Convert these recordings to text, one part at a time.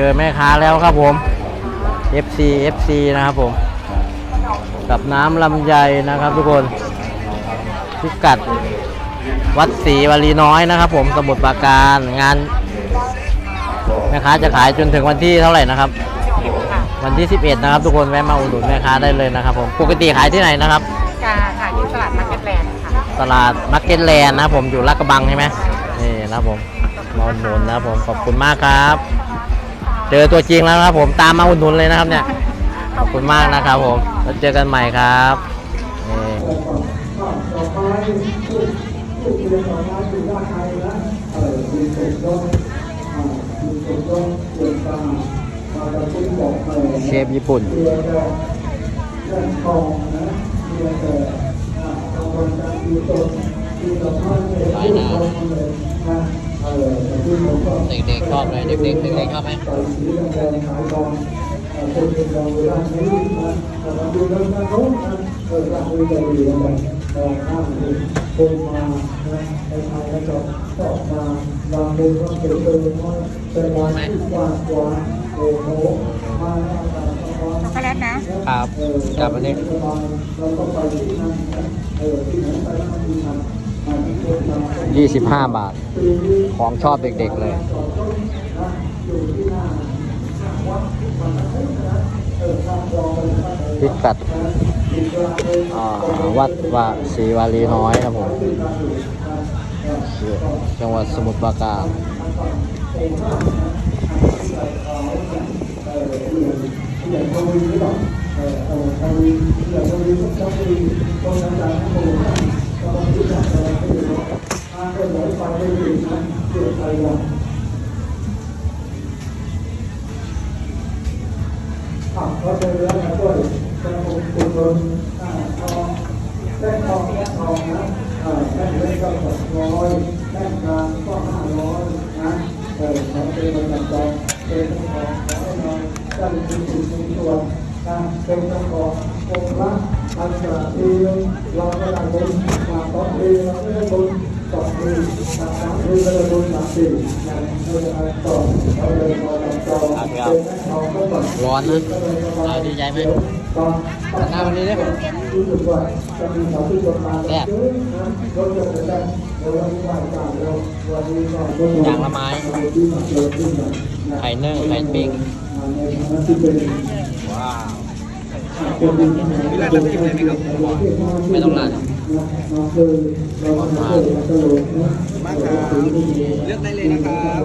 เจอแม่ค้าแล้วครับผม FC FC นะครับผม กับน้ำลำไยนะครับทุกคนพิกัดวัดศรีวลีน้อยนะครับผมสมุทรปราการงานแม่ค้าจะขายจนถึงวันที่เท่าไหร่นะครับ วันที่ 11 นะครับ ทุกคนแวะมาอุดหนุนแม่ค้าได้เลยนะครับผมปกติขายที่ไหนนะครับกาขายที่ตลาดมาร์เก็ตแลนด์ค่ะตลาดมาร์เก็ตแลนด์นะครับผมอยู่ลาดกระบังใช่ไหมนี่นะครับผมมาอุดหนุนนะครับผมขอบคุณมากครับ เจอตัวจริงแล้วนะครับผมตามมาอุดหนุนเลยนะครับเนี่ยขอบคุณมากนะครับผมแล้วเจอกันใหม่ครับนี่เชฟญี่ปุ่นสายน้ำ เด็กๆชอบไหมเด็กๆเด็กๆชอบไหมคนมานะไปทำกระจกก็มาางคนก็เกิดเกิดน้อยแต่บางที่วากว่าโอ้โหมช็อกโกแลตนะครับจับอันนี้าเนี่ ยี่สิบห้าบาท ของชอบเด็กๆเลย พิกัดวัดวาศรีวารีน้อยนะผม จังหวัดสมุทรปราการเขาจะเลี้ยงมาด้วยจะคงคุนทองแป้งทองแป้งทองนะแป้งเล็กก็สองร้อยแป้งกลางก็ห้าร้อยนะเออขอเป็นประจำจองเป็นทองขอให้อยได้เป็นสิ่งมงคลนะเป็นเจ้าขององค์พระ อันตรทีเราก็ได้บุญมาสองปีเราไม่ได้บุญสองปีสามปีก็ได้บุญสามปีนะเราจะไปต่อเราเลยมาจับจอเป็นแป้งทอต่อร้อนนะอ่าดีใจไหมหันหน้าวันนี้ดิแซ่บอย่างละไม้ไข่นึ่งไข่ปิ้งว้าว ไม่ต้องราดมากครับเลือกได้เลยนะครับ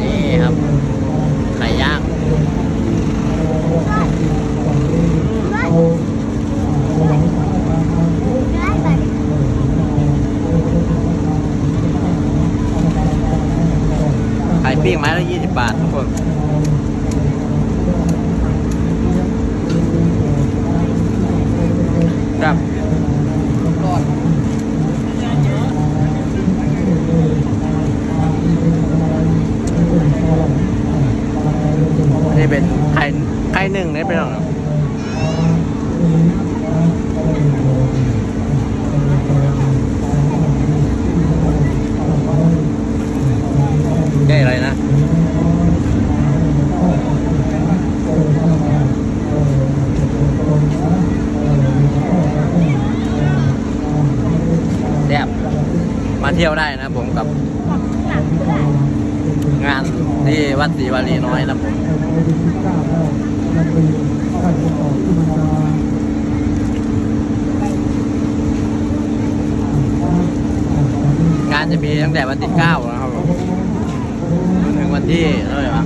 นี่ครับ ไข่ย่าง ไข่ปิ้งไม้ละยี่สิบบาททุกคน ครับนี่เป็นไข่ไข่หนึ่งนี่เป็นอไรได้อะไรนะแซ่บมาเที่ยวได้นะผมกับงานที่วัดศรีวารีน้อยนะผม งานจะมีตั้งแต่วันที่เก้านะครับผมจนถึงวันที่เท่าไหร่วะ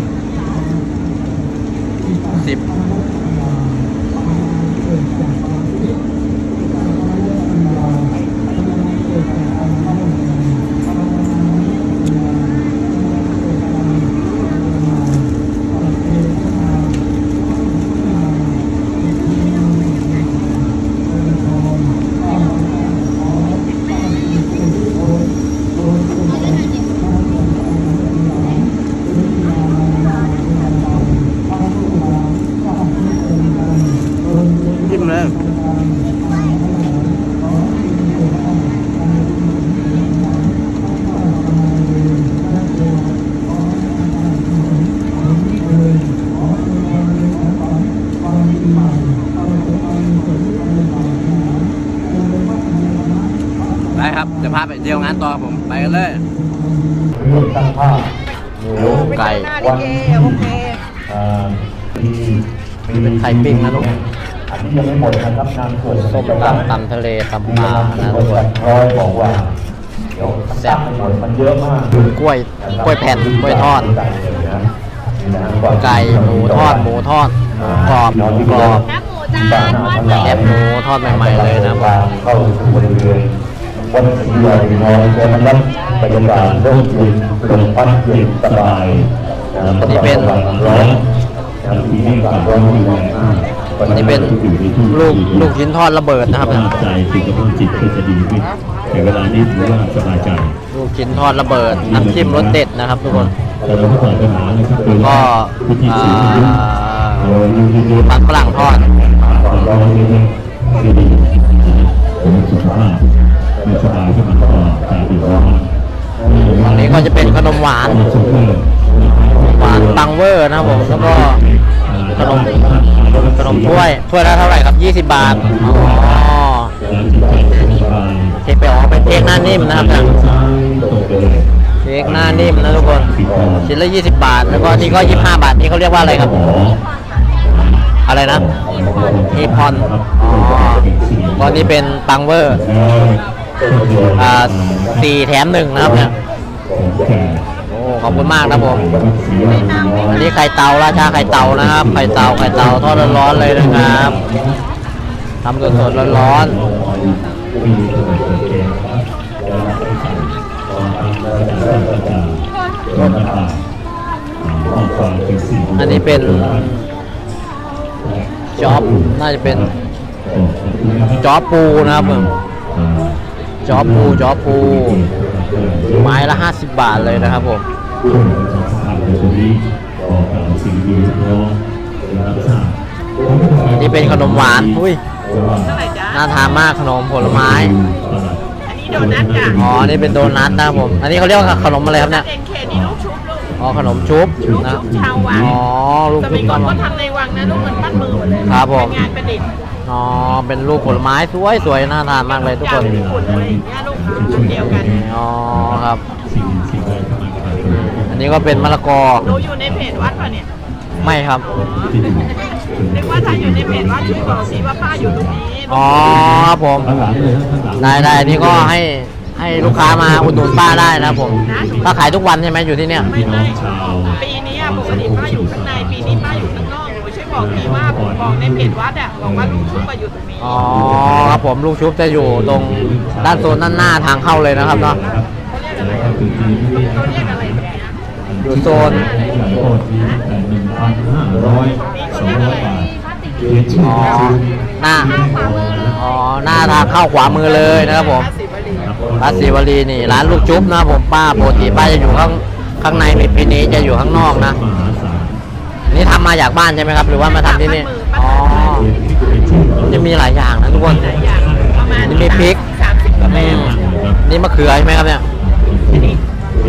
สิบ ครับเดี๋ยวพาไปเที่ยวงานต่อครับผมไปกันเลยเรื่องตั้งผ้าหมูไก่โอเคโอเคอ่าที่นี่เป็นไข่ปิ้งนะลูกอันนี้ยังไม่หมดนะครับงานส่วนส้มตำตำทะเลตำปลานะทุกคนร้อยบอกว่าเดี๋ยวแซ่บไม่หมดมันเยอะมากกล้วยกล้วยแผ่นกล้วยทอดไก่หมูทอดหมูทอดหมูกรอบหมูกรอบแคบหมูทอดใหม่ๆเลยนะว่าเข้าสู่บริเวณ วัดศรีวารีน้อยเพื่อมารับบรรยากาศร่มเย็นลมพัดเย็นสบายะนี่เป็นระหว่างร้อนนะปีนี้อากาศร้อนอยู่แรงมากอันนี้เป็นลูกลูกชิ้นทอดระเบิดนะครับสบายใจสุขภาพจิตก็จะดีขึ้นแต่เวลานี้ถือว่าสบายใจ ลูกชิ้นทอดระเบิดน้ำจิ้มรสเด็ดนะครับทุกคนแต่เราก็ปล่อปัญหานะครับโดยก็ผู้ที่อ่าสูงอายุเราอยู่เยอะๆมันฝรั่งทอด ความร้อนสบายขึ้นมาก็ตาดีร้อนฝั่งนี้ก็จะเป็นขนมหวาน หวานตังเวอร์นะผมแล้วก็ขนมขนมถ้วยถ้วยละเท่าไหร่ครับ 20 บาทอ๋อเค้กไปออกเป็นเค้กหน้านิ่มนะครับท่างไปเค้กหน้านิ่มนะทุกคนชิ้นละ 20 บาท แล้วก็นี่ก็ 25 บาทนี่เขาเรียกว่าอะไรครับออะไรนะเอพอนอ๋อก็นี่เป็นตังเวอร์ อ่าสี่แถมหนึ่งนะครับเนี่ยโอ้ขอบคุณมากนะครับผมอันนี้ไข่เตาราชาไข่เตานะครับไข่เตาไข่เตาทอดร้อนๆเลยนะครับทำสดๆร้อนๆอันนี้เป็นจ๊อบน่าจะเป็นจ๊อบปูนะครับผม จ๊อบปูจ๊อบปู ไม้ละ 50 บาทเลยนะครับผมอันนี้เป็นขนมหวานอุ้ยเท่าไหร่จ๊ะน่าทานมากขนมผลไม้ อันนี้โดนัทจ้ะอ๋อ นี่เป็นโดนัทนะครับผม อันนี้เขาเรียกว่าขนมอะไรครับเนี่ย เอ็นเคนี่ลูกชุบลูก อ๋อ ขนมชุบนะชาววัง อ๋อ ลูกสชุมับยก่อนขนก็มทำในวังนะลูกมันปั้นมือหมดเลยครับผม เป็นงานประดิษฐ์ อ๋อ เป็นลูกผลไม้สวยสวยๆน่าทานมากเลยทุกคนจากญี่ปุ่นอะไรอย่างเงี้ยลูกรุ่นเดียวกันอ๋อครับสิ่งสิ่งใดที่มันขาดไปอันนี้ก็เป็นมะละกอหนูอยู่ในเพจวัดป่ะเนี่ยไม่ครับ นึกว่าถ้าอยู่ในเพจวัดช่วยบอกสิว่าป้าอยู่ตรงนี้อ๋อครับผมข้างหลังเลยข้างหลังได้ได้อันนี้ก็ให้ให้ลูกค้ามาอุดหนุนป้าได้นะครับผมป้าขายทุกวันใช่ไหมอยู่ที่เนี่ยพี่น้องชาวปีนี้อะปกติป้าอยู่ข้างในปีนี้ป้า อยู่ข้างนอกหนูช่วยบอกทีว่าบอกในเพจวัดอะบอกว่าลูกชุบมาอยู่ตรงนี้อ๋อครับผมลูกชุบจะอยู่ตรงด้านโซนด้านหน้าทางเข้าเลยนะครับเนาะเขาเรียกอะไรอะเขาเรียกอะไรแบบเนี้ยอยู่โซนโทษนี้แต่หนึ่งพันห้าร้อยสองร้อยบาทเขียนชื่ออ๋อซื้อหน้าอ๋อหน้าทางเข้าขวามือเลยนะครับผมป้าศิวลีร้านศรีวลีนี่ร้านลูกชุบนะครับผมป้าปกติป้าจะอยู่ข้างข้างในมีปีนี้จะอยู่ข้างนอกนะ มหาศาลนี่ทำมาจากบ้านใช่ไหมครับ หรือว่ามาทำที่นี่ อ๋อ จะมีหลายอย่างนะทุกคน หลายอย่างประมาณนี่มีพริก สามสิบกว่าแบอืบมนี่มะเขือใช่ไหมครับเนี่ย อันนี้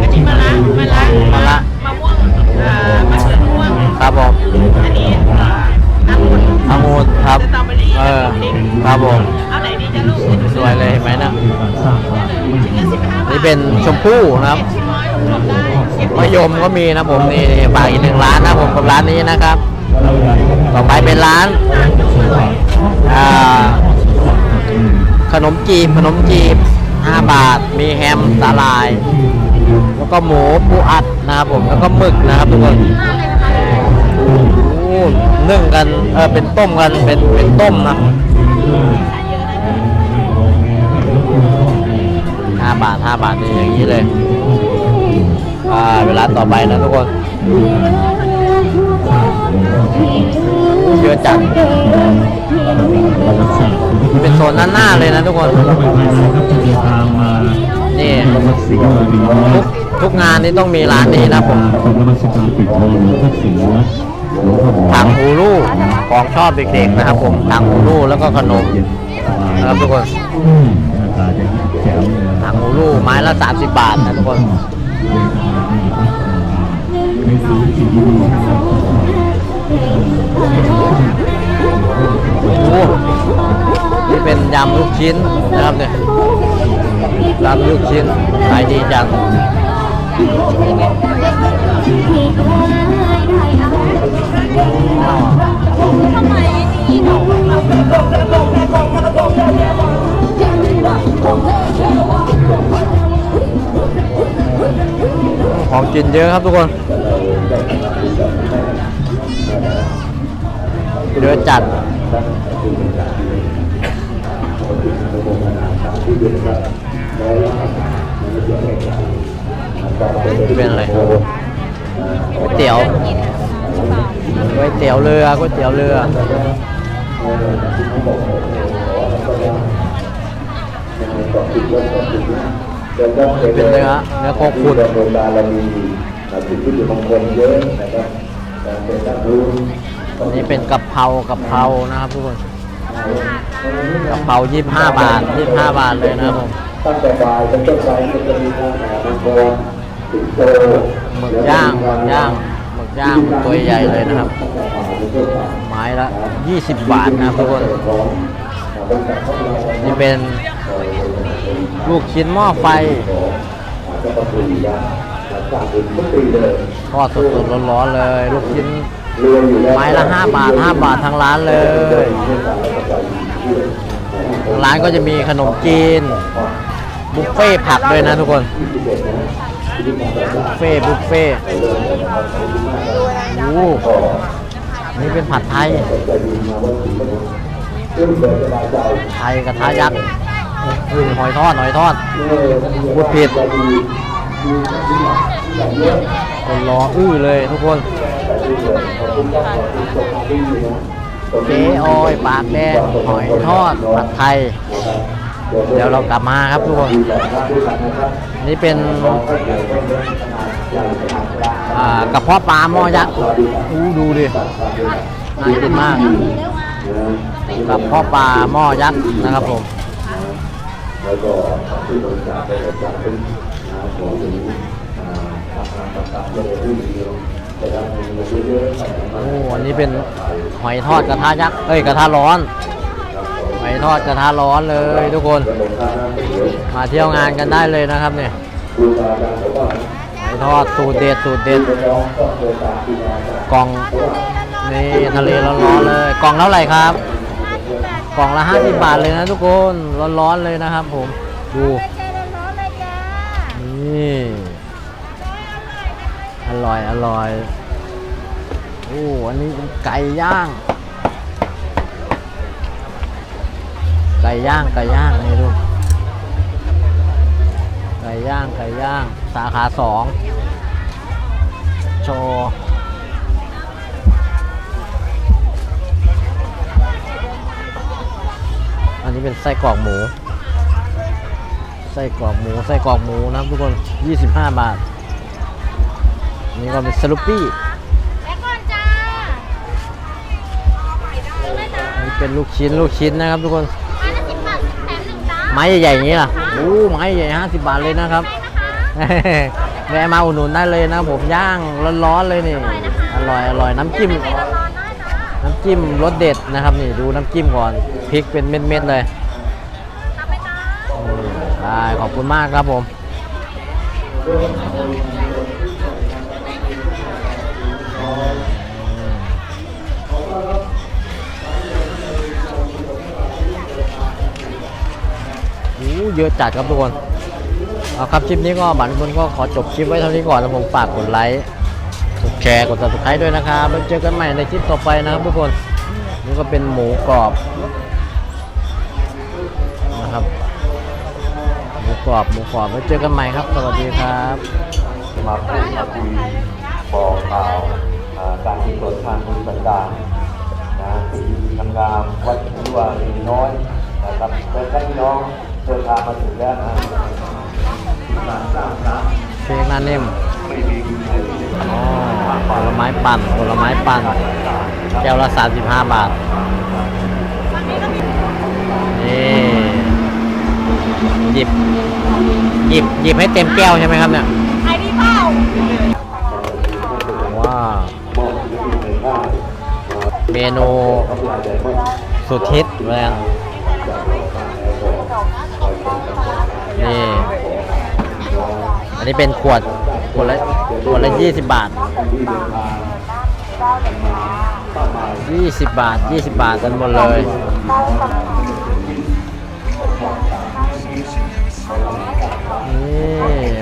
อันนี้มะระมะระมะระมะม่วงอ่ามะเขือม่วงครับผมอันนี้อ่าองุ่นองุ่นครับ สตรอเบอรี่เออ พริกครับผม เอาไหนดีจะลูกสวยเลยเห็นไหมนะ ชิ้นละสิบห้าบาทนี่เป็นชมพู่นะครับเก็บชิ้นน้อยรวมได้เก็บ มะยมก็มีนะผมนี่ฝากอีกหนึ่งร้านนะผมกับร้านนี้นะครับ ต่อไปเป็นร้านขนมจีบขนมจีบ 5 บาท มีแฮมสาลาย แล้วก็หมูปูอัดนะครับผมแล้วก็หมึกนะครับทุกคนนึ่งกันเออเป็นต้มกันเป็นเป็นต้มนะห้าบาทห้าบาทนี่อย่างนี้เลย เวลาต่อไปนะทุกคนเยอะจังเป็นโซนหน้าเลยนะทุกคนทางมาทุกทุกงานนี่ต้องมีร้านนี้นะผมเป็นนมัสการปิดทองหลวงพ่อเสือหลวงพ่อหมอทางฮูลูของชอบเด็กๆนะครับผมทางฮูลูแล้วก็ขนมนะครับทุกคนอืมหน้าตาจะแจ๋วเลยทางฮูลูไม้ละ 30 บาทนะทุกคน โอ้นี่เป็นยำลูกชิ้นนะครับเนี่ยรับลูกชิ้นขายดีจังของกินเยอะครับทุกคน เยอะจัดเป็นอะไรก๋วยเตี๋ยวก๋วยเตี๋ยวเรือก๋วยเตี๋ยวเรือเป็นเนื้อเนื้อโคขุนโบราณเรามีสิ่งที่อยู่มงคลเยอะนะครับการเป็นตั้งรู้ อันนี้เป็นกะเพรากะเพรานะครับทุกคนกะเพรา25บาท25บาทเลยนะครับผมตั้งแต่บ่ายเป็นต้นไปก็จะมีทางแห่มังกรสิงโตหมึกย่างหมึกย่างหมึกย่างตัวใหญ่เลยนะครับ ไม้ละ20บาทนะครับทุกคนนี่เป็นลูกชิ้นหม้อไฟทอดสดๆร้อนๆเลย ลูกชิ้น ไม้ละ5บาท5บาททางร้านเลยทางร้านก็จะมีขนมจีน บุฟเฟ่ต์ผักด้วยนะทุกคน บุฟเฟ่ต์บุฟเฟ่ต์โอ้โหนี่เป็นผัดไทย ไทยกระทะยักษ์หอยทอดหอยทอดพูดผิด คนรออื้อเลยทุกคนเจ๊ออยปากแดงหอยทอดผัดไทย เดี๋ยวเรากลับมาครับทุกคน นี่เป็นกระเพาะปลาหม้อยักษ์ดูดิน่ากินมากกับพ่อปลาหม้อยักษ์นะครับผมแล้วก็ที่บริจาคไปบริจาคเป็น ของถึงทำงาต่างๆเลยรุ่งเรืองแต่ละเงินเยอะๆใส่มาโอ้อันนี้เป็นหอยทอดกระทะยักษ์เอ้ยกระทะร้อนหอยทอดกระทะร้อนเลยทุกคน มาเที่ยวงานกันได้เลยนะครับเนี่ยหอยทอดสูตรเด็ดสูตรเด็ดกกล่องนี่ทะเลร้อนๆเลยกล่องเท่าไหร่ครับ กล่องละ 50 บาทเลยนะทุกคนร้อนๆเลยนะครับผมดู นี่ อร่อย อร่อย โอ้ อันนี้เป็นไก่ย่าง ไก่ย่าง ไก่ย่างนี่ดู ไก่ย่าง ไก่ย่าง สาขาสองโชว์อันนี้เป็นไส้กรอกหมู ไส้กรอกหมู ไส้กรอกหมูนะทุกคน 25 บาท นี่ก็เป็นสลูปปี้แล้วก่อนจ้าซื้อเลยจ้าอันนี้เป็นลูกชิ้นลูกชิ้นนะครับทุกคน ไม้ละสิบบาทแถมหนึ่งจ้าไม้ใหญ่ๆอย่างนี้ล่ะโอ้ไม้ใหญ่50 บาทเลยนะครับแวะมาอุดหนุนได้เลยนะผมย่างร้อนๆเลยนี่ อร่อยอร่อยน้ำจิ้ม ไปร้อนๆได้จ้าน้ำจิ้มรสเด็ดนะครับนี่ดูน้ำจิ้มก่อนพริกเป็นเม็ดๆเลย ทำไปจ้าอืมได้ขอบคุณมากครับผมโอ้ เยอะจัดครับทุกคนเอาครับคลิปนี้ก็บันบุญก็ขอจบคลิปไว้เท่านี้ก่อนแล้วผมฝากกดไลค์กดแชร์กด subscribe ด้วยนะครับแล้วเจอกันใหม่ในคลิปต่อไปนะครับทุกคนนี่ก็เป็นหมูกรอบ กรอบหมูกรอบแล้เจอกันใหม่ครับ สวัสดีครับมาพูดมาคุยบอกข่าวอ่าการกุศลทางบุญต่างๆนะที่ทำงานวัดที่ว่ามีน้อยนะครับและท่านพี่น้องเดินทางมาถึงแล้วนะการสร้างพระเค้กหน้านิ่มไม่มีบุญใดที่จะอ๋อผลไม้ปั่นผลไม้ปั่นแก้วละ35 บาท หยิบ หยิบ หยิบให้เต็มแก้วใช่ไหมครับเนี่ยไอ้นี่เปล่าว้าวเมนูสุดฮิตเลยนะนี่นี่เป็นขวด ขวดละ ขวดละยี่สิบบาทยี่สิบบาทยี่สิบบาทกันหมดเลย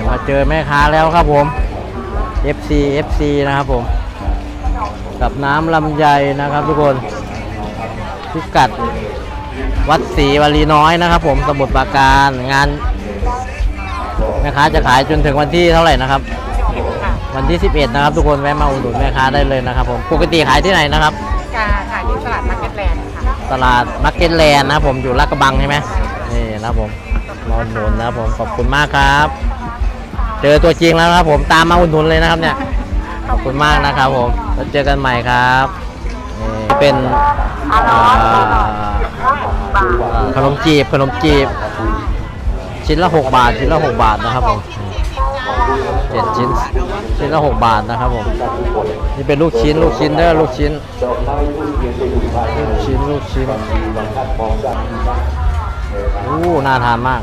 มาเจอแม่ค้าแล้วครับผม FC FC นะครับผม กับน้ำลำไยนะครับทุกคนพิกัด วัดศรีวลีน้อยนะครับผมสมุทรปราการงานแม่ค้าจะขายจนถึงวันที่เท่าไหร่นะครับ วันที่ 11 นะครับ ทุกคนแวะมาอุดหนุนแม่ค้าได้เลยนะครับ ผมปกติขายที่ไหนนะครับกาขายที่ตลาดมาร์เก็ตแลนด์ค่ะตลาดมาร์เก็ตแลนด์นะครับผมอยู่ลาดกระบังใช่ไหมนี่นะครับผมมา อุดหนุนนะครับผมขอบคุณมากครับ เจอตัวจริงแล้วนะครับผมตามมาอุดหนุนเลยนะครับเนี่ยขอบคุณมากนะครับผมแล้วเจอกันใหม่ครับนี่เป็นขนมจีบขนมจีบ ชิ้นละ 6 บาท ชิ้นละ 6 บาทนะครับผมเจ็ดชิ้น ชิ้นละ 6 บาทนะครับผมนี่เป็นลูกชิ้น ลูกชิ้นเด้อลูกชิ้น ลูกชิ้นลูกชิ้นอู้น่าทานมาก